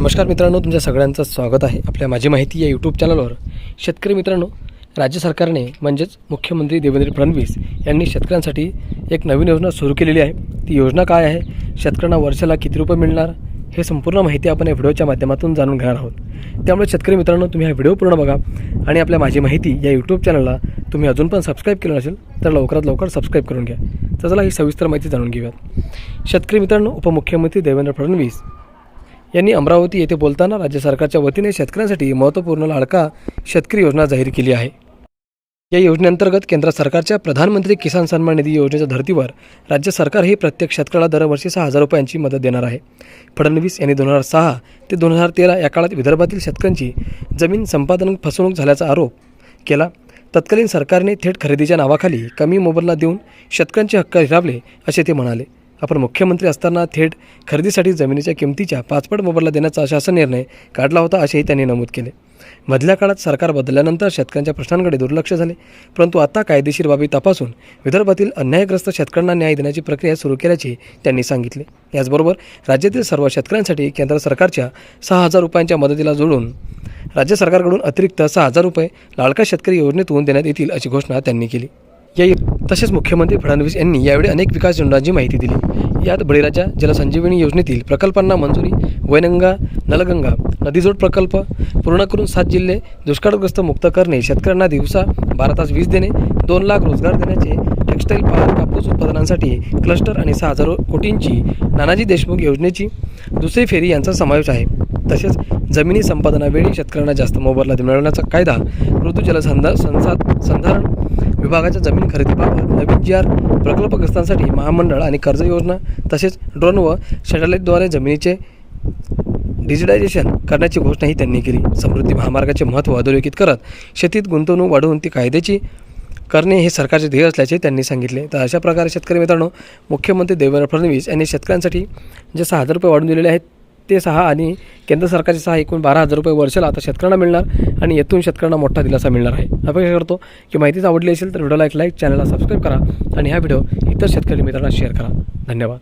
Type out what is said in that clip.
नमस्कार मित्रांनो तुमच्या सगळ्यांचं स्वागत आहे आपल्या माझी माहिती या यूट्यूब चॅनलवर शेतकरी मित्रांनो राज्य सरकारने म्हणजेच मुख्यमंत्री देवेंद्र फडणवीस यांनी शेतकऱ्यांसाठी एक नवीन योजना सुरू केलेली आहे. ती योजना काय आहे? शेतकऱ्यांना वर्षाला किती रुपये मिळणार? हे संपूर्ण माहिती आपण या व्हिडिओच्या माध्यमातून जाणून घेणार आहोत. त्यामुळे शेतकरी मित्रांनो तुम्ही हा व्हिडिओ पूर्ण बघा आणि आपल्या माझी माहिती या यूट्यूब चॅनलला तुम्ही अजून पण सबस्क्राईब केलं नसेल तर लवकरात लवकर सबस्क्राईब करून घ्या. तर चला ही सविस्तर माहिती जाणून घेऊयात. शेतकरी मित्रांनो उपमुख्यमंत्री देवेंद्र फडणवीस यांनी अमरावती येथे बोलताना राज्य सरकारच्या वतीने शेतकऱ्यांसाठी महत्त्वपूर्ण लाडका शेतकरी योजना जाहीर केली आहे. या योजनेअंतर्गत केंद्र सरकारच्या प्रधानमंत्री किसान सन्मान निधी योजनेच्या धर्तीवर राज्य सरकार ही प्रत्येक शेतकऱ्याला दरवर्षी सहा हजार रुपयांची मदत देणार आहे. फडणवीस यांनी दोन हजार सहा ते दोन हजार तेरा या काळात विदर्भातील शेतकऱ्यांची जमीन संपादन फसवणूक झाल्याचा आरोप केला. तत्कालीन सरकारने थेट खरेदीच्या नावाखाली कमी मोबदला देऊन शेतकऱ्यांचे हक्क हिरावले असे ते म्हणाले. आपण मुख्यमंत्री असताना थेट खरेदीसाठी जमिनीच्या किमतीच्या पाचपट मोबदला देण्याचा शासन निर्णय काढला होता असेही त्यांनी नमूद केले. मधल्या काळात सरकार बदलल्यानंतर शेतकऱ्यांच्या प्रश्नांकडे दुर्लक्ष झाले. परंतु आता कायदेशीर बाबी तपासून विदर्भातील अन्यायग्रस्त शेतकऱ्यांना न्याय देण्याची प्रक्रिया सुरू केल्याचे त्यांनी सांगितले. याचबरोबर राज्यातील सर्व शेतकऱ्यांसाठी केंद्र सरकारच्या सहा हजार रुपयांच्या मदतीला जोडून राज्य सरकारकडून अतिरिक्त सहा हजार रुपये लाडका शेतकरी योजनेतून देण्यात येतील अशी घोषणा त्यांनी केली. या तसेच मुख्यमंत्री फडणवीस यांनी यावेळी अनेक विकास योजनांची माहिती दिली. यात बळीराजा जलसंजीवनी योजनेतील प्रकल्पांना मंजुरी वैनगंगा नलगंगा नदीजोड प्रकल्प पूर्ण करून सात जिल्हे दुष्काळग्रस्त मुक्त करणे शेतकऱ्यांना दिवसा बारा तास वीज देणे दोन लाख रोजगार देण्याचे टेक्स्टाईल पार्क कापूस उत्पादनांसाठी क्लस्टर आणि सहा हजार कोटींची नानाजी देशमुख योजनेची दुसरी फेरी यांचा समावेश आहे. तसेच जमिनी संपादनावेळी शेतकऱ्यांना जास्त मोबदला मिळवण्याचा कायदा ऋतू जलसंधा संसा संधारण विभागाच्या जमीन खरेदीबाबत नवीन जी आर प्रकल्पग्रस्तांसाठी महामंडळ आणि कर्ज योजना तसेच ड्रोन व सॅटेलाईटद्वारे जमिनीचे डिजिटायझेशन करण्याची घोषणाही त्यांनी केली. समृद्धी महामार्गाचे महत्त्व अधोरेखित करत शेतीत गुंतवणूक वाढवून ती कायद्याची करणे हे सरकारचे ध्येय असल्याचे त्यांनी सांगितले. तर अशा प्रकारे शेतकरी मित्रांनो मुख्यमंत्री देवेंद्र फडणवीस यांनी शेतकऱ्यांसाठी जे सहा हजार रुपये वाढून दिलेले आहेत ते सहा आणि केंद्र सरकारचे सहा एकूण बारा हजार रुपये वर्षाला आता शेतकऱ्यांना मिळणार आणि येथून शेतकऱ्यांना मोठा दिलासा मिळणार आहे. अपेक्षा करतो की माहितीच आवडली असेल तर व्हिडिओला एक लाईक चॅनलला सबस्क्राईब करा आणि हा व्हिडिओ इतर शेतकरी मित्रांना शेअर करा. धन्यवाद.